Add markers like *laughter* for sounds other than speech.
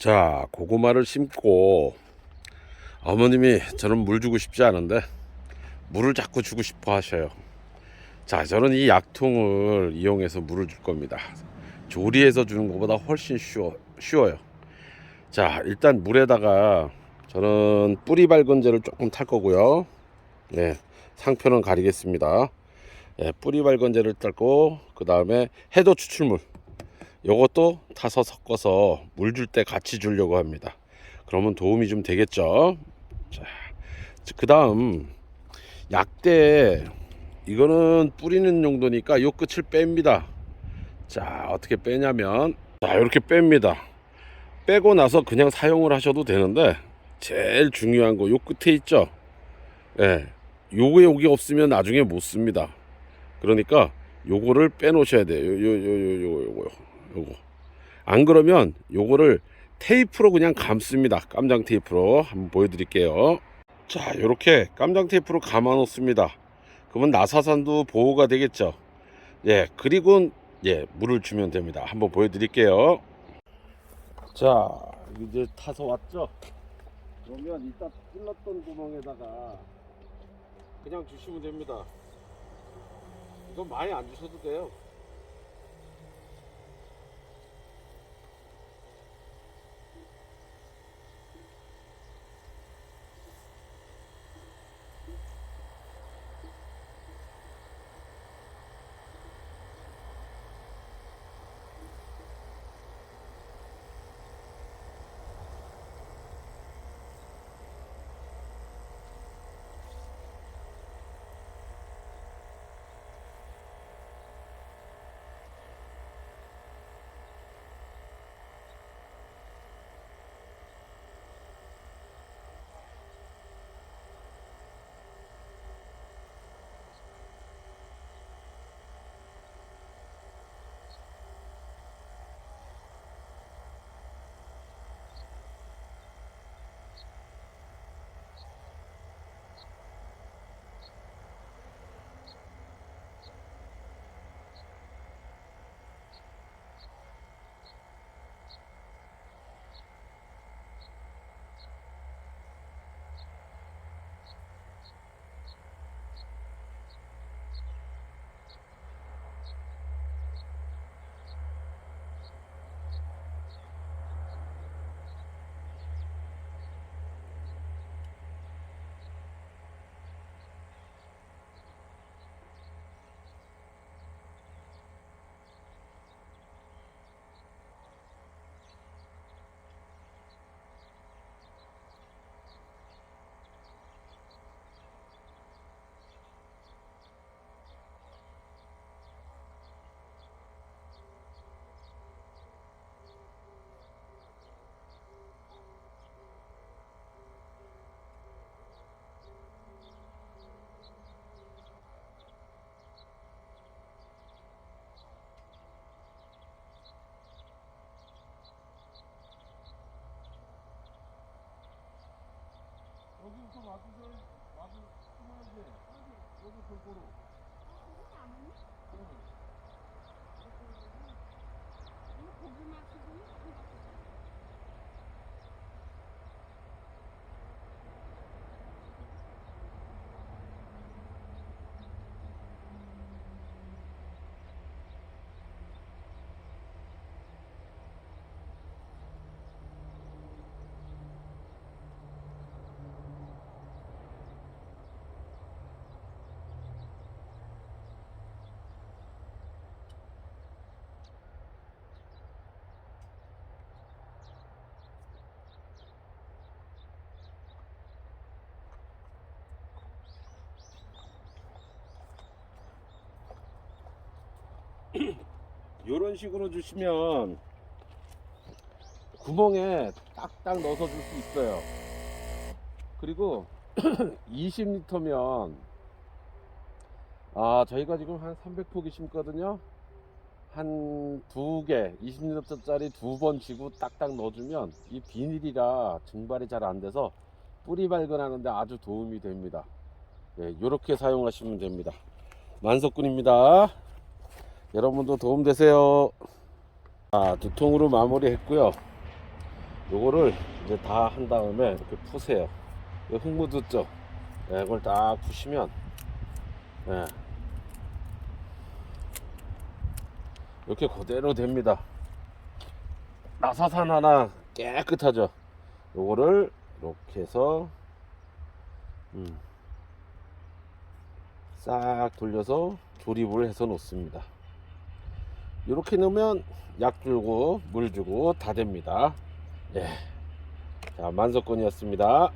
자, 고구마를 심고 어머님이 저는 물 주고 싶지 않은데 물을 자꾸 주고 싶어 하셔요. 자, 저는 이 약통을 이용해서 물을 줄 겁니다. 조리해서 주는 것보다 훨씬 쉬워, 쉬워요. 자, 일단 물에다가 저는 뿌리 밝은제를 조금 탈 거고요. 네, 상표는 가리겠습니다. 네, 뿌리 밝은제를 탈고 그 다음에 해도 추출물 요것도 타서 섞어서 물 줄 때 같이 주려고 합니다. 그러면 도움이 좀 되겠죠. 자, 그 다음 약대 이거는 뿌리는 용도니까 요 끝을 뺍니다. 자, 어떻게 빼냐면 자, 이렇게 뺍니다. 빼고 나서 그냥 사용을 하셔도 되는데 제일 중요한 거 요 끝에 있죠. 예. 요거 여기 없으면 나중에 못 씁니다. 그러니까 요거를 빼 놓으셔야 돼요. 요 요 요 요요 요거 요거. 안 그러면 요거를 테이프로 그냥 감습니다. 깜장 테이프로 한번 보여 드릴게요. 자, 요렇게 깜장 테이프로 감아 놓습니다. 그러면 나사산도 보호가 되겠죠. 예, 그리고 예, 물을 주면 됩니다. 한번 보여 드릴게요. 자, 이제 타서 왔죠? 그러면 이따 뚫렸던 구멍에다가 그냥 주시면 됩니다. 이건 많이 안 주셔도 돼요. 맞으세요. 맞으, 숨어야지. 여기 골고루. 이 *clears throat* 런 식으로 주시면 구멍에 딱딱 넣어서 줄 수 있어요. 그리고 *clears throat* 20리터면 아 저희가 지금 한 300포기 심거든요. 한 두 개, 20리터짜리 두번 쥐고 딱딱 넣어주면 이 비닐이라 증발이 잘 안 돼서 뿌리 발견하는데 아주 도움이 됩니다. 네, 이렇게 사용하시면 됩니다. 만석군입니다. 여러분도 도움 되세요. 아, 두 통으로 마무리했고요. 요거를 이제 다 한 다음에 이렇게 푸세요. 이흙 묻었죠? 네, 이걸 딱 푸시면 네. 이렇게 그대로 됩니다. 나사산 하나 깨끗하죠? 요거를 이렇게 해서 음, 싹 돌려서 조립을 해서 놓습니다. 이렇게 넣으면 약 주고 물 주고 다 됩니다. 예. 자, 만석권이었습니다.